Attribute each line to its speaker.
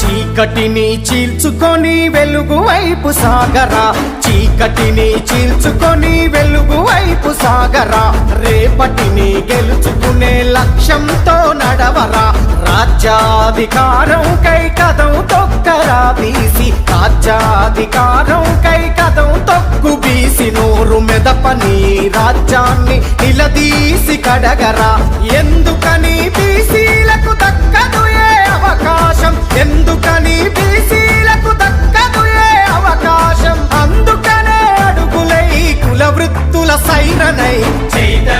Speaker 1: చీకటిని చీల్చుకొని వెలుగు వైపు సాగరా. చీకటిని చీల్చుకొని వెలుగు వైపు సాగరా రేపటిని గెలుచుకునే లక్ష్యంతో నడవరా. రాజ్యాధికారం కై కదం తొక్కరా బీసి. రాజ్యాధికారం కై కదం తొక్కు బీసి. నోరు మెదపని రాజ్యాన్ని నిలదీసి కడగరా. ఎందుకని వృత్తుల సైరనై. చైతన్యం